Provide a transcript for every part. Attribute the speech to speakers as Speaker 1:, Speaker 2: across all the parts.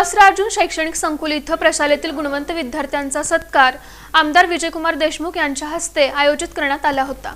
Speaker 1: सहस्रार्जुन शैक्षणिक संकुल इथं प्रशालेतील गुणवंत विद्यार्थ्यांचा सत्कार आमदार विजयकुमार देशमुख यांच्या हस्ते आयोजित करण्यात आला होता.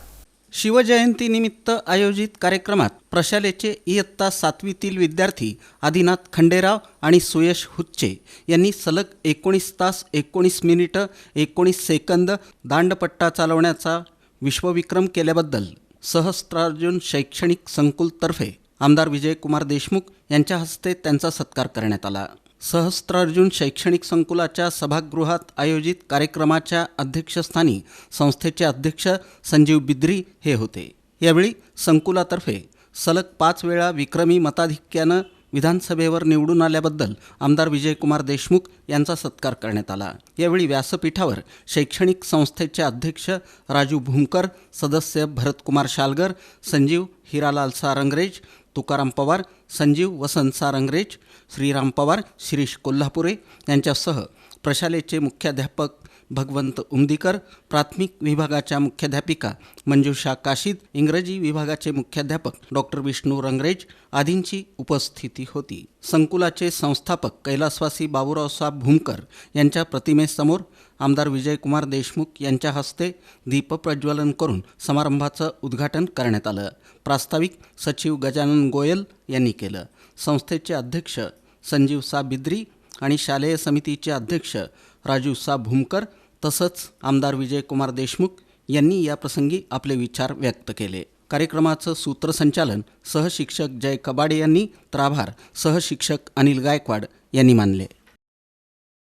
Speaker 2: शिवजयंतीनिमित्त आयोजित कार्यक्रमात प्रशालेचे इयत्ता सातवीतील विद्यार्थी आदिनाथ खंडेराव आणि सुयश हुच्चे यांनी सलग एकोणीस तास एकोणीस मिनिटं एकोणीस सेकंद दांडपट्टा चालवण्याचा विश्वविक्रम केल्याबद्दल सहस्त्रार्जुन शैक्षणिक संकुलतर्फे आमदार विजयकुमार देशमुख यांच्या हस्ते त्यांचा सत्कार करण्यात आला. सहस्त्रार्जुन शैक्षणिक संकुलाच्या सभागृहात आयोजित कार्यक्रमाच्या अध्यक्षस्थानी संस्थेचे अध्यक्ष संजीव बिद्री हे होते. यावेळी संकुलातर्फे सलग पाच वेळा विक्रमी मताधिक्यानं विधानसभेवर निवडून आल्याबद्दल आमदार विजयकुमार देशमुख यांचा सत्कार करण्यात आला. यावेळी व्यासपीठावर शैक्षणिक संस्थेचे अध्यक्ष राजू भूमकर सदस्य भरतकुमार शालगर संजीव हिरालाल सारंगरेज तुकाराम पवार संजीव वसंत सारंगरेज श्रीराम पवार शिरीष कोल्हापुरे यांच्यासह प्रशालेचे मुख्याध्यापक भगवंत उमदीकर प्राथमिक विभागाच्या मुख्याध्यापिका मंजुषा काशीद इंग्रजी विभागाचे मुख्याध्यापक डॉक्टर विष्णू रंगरेज आदींची उपस्थिती होती. संकुलाचे संस्थापक कैलासवासी बाबूरावसाहेब भूमकर यांच्या प्रतिमेसमोर आमदार विजयकुमार देशमुख यांच्या हस्ते दीपप्रज्वलन करून समारंभाचं उद्घाटन करण्यात आलं. प्रास्ताविक सचिव गजानन गोयल यांनी केलं. संस्थेचे अध्यक्ष संजीव साबिद्री आणि शालेय समितीचे अध्यक्ष राजू सा भूमकर तसंच आमदार विजयकुमार देशमुख यांनी याप्रसंगी आपले विचार व्यक्त केले. कार्यक्रमाचं सूत्रसंचालन सहशिक्षक जय कबाडे यांनी तर आभार. सहशिक्षक अनिल गायकवाड यांनी मानले.